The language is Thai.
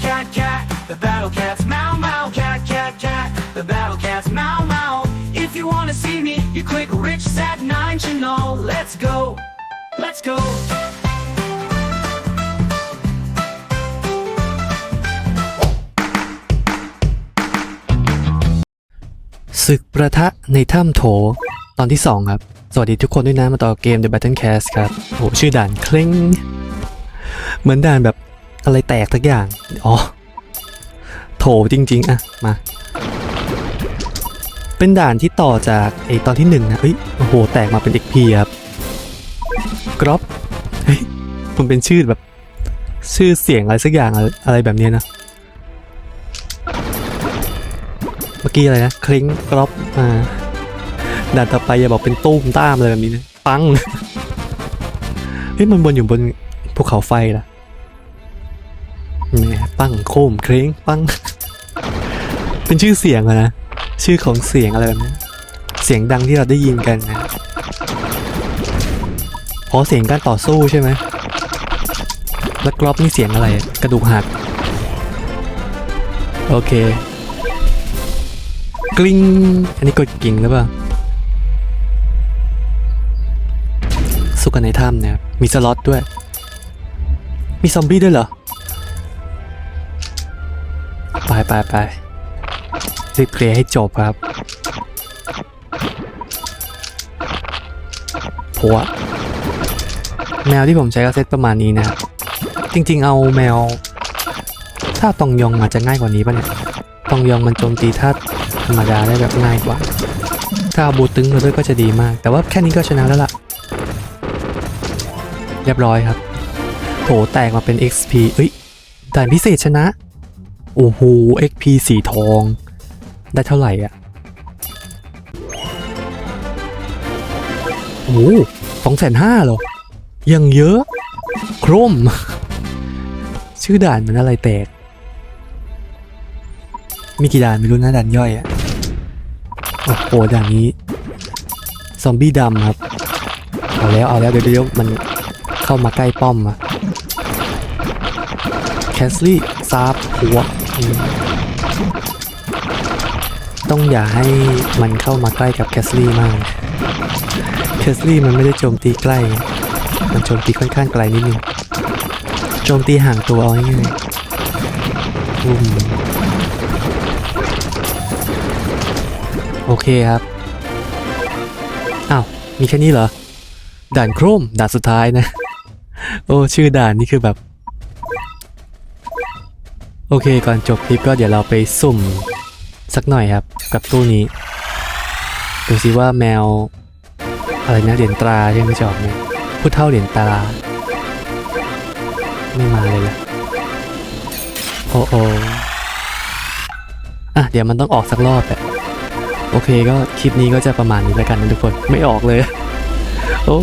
cat, cat, cat. The battle cat's meow, meow, cat, cat, cat. The battle cat's meow, meow. If you wanna see me, you click Rich Sat 9 channel. Let's go. Let's go. ศึกประทะในถ้ำโถ ตอนที่ 2 ครับ สวัสดีทุกคนด้วยนะ มาต่อเกม The Battle Cast ครับโหชื่อด่านเคล้งเหมือนด่านแบบ อะไรแตกทักอย่าง อ๋อ โถจริง ๆอะมา เป็นด่านที่ต่อจากไอตอนที่หนึ่งนะเฮ้ย โอ้โห แตกมาเป็น XP ครับกรอบเฮ้ยมันเป็นชื่อแบบ ชื่อเสียงอะไรสักอย่างอะไรแบบเนี้ยนะ เมื่อกี้อะไรนะคลิงกรอบมาด่านต่อไปอย่าบอกเป็นตุ้มต้ามอะไรแบบนี้นะ ปังเฮ้ยมันบนอยู่บนภูเขาไฟล่ะ ปังโคมเคล้งปัง เป็นชื่อเสียงอะนะ ชื่อของเสียงอะไรแบบนี้เสียงดังที่เราได้ยินกันนะอ๋อเสียงการต่อสู้ใช่ไหมแล้วกรอบนี่เสียงอะไร กระดูกหัก โอเค กลิ้ง อันนี้กดกิ่งหรือเปล่าสู้กันในถ้ำเนี่ย มีสล็อตด้วย มีซอมบี้ด้วยเหรอ ไปไปไปรีบเคลียร์ให้จบครับเพราะว่าแมวที่ผมใช้ก็เซตประมาณนี้นะครับจริงๆ เอาแมว ถ้าตองยองมาจะง่ายกว่านี้ป่ะเนี่ยตองยองมันโจมตีธาตุธรรมดาได้แบบง่ายกว่า ถ้าเอาบูตึงมาด้วยก็จะดีมาก แต่ว่าแค่นี้ก็ชนะแล้วล่ะ เรียบร้อยครับ โถแตกมาเป็น XP เอ้ยด่านพิเศษชนะ โอ้โห XP สีทอง ได้เท่าไหร่อะ โอ้สองแสนห้าหรอ ยังเยอะ โครม ชื่อด่านมันอะไรแตก มีกี่ด่านไม่รู้นะด่านย่อยอะโอ้โห ด่านนี้ ซอมบี้ดำครับ เอาแล้ว เอาแล้ว เดี๋ยวเดี๋ยวมันเข้ามาใกล้ป้อมอะแคสลี่ซาบหัว ต้องอย่าให้มันเข้ามาใกล้กับแคสลี่มากแคสลี่มันไม่ได้โจมตีใกล้ มันโจมตีค่อนข้างไกลนิดนึง โจมตีห่างตัวเอาง่ายๆอืมโอเคครับ อ้าว มีแค่นี้เหรอ ด่านโครม ด่านสุดท้ายนะ โอ้ ชื่อด่านนี่คือแบบ โอเคก่อนจบคลิปก็เดี๋ยวเราไปสุ่มสักหน่อยครับ กับตู้นี้ ดูสิว่าแมว อะไรนะเหรียญตราใช่ไหมจอบเนี่ยผู้เท่าเหรียญตราไม่มาเลยล่ะ โอ้โออะเดี๋ยวมันต้องออกสักรอบแหละโอเคก็คลิปนี้ก็จะประมาณนี้แล้วกันนะทุกคนไม่ออกเลย โอ้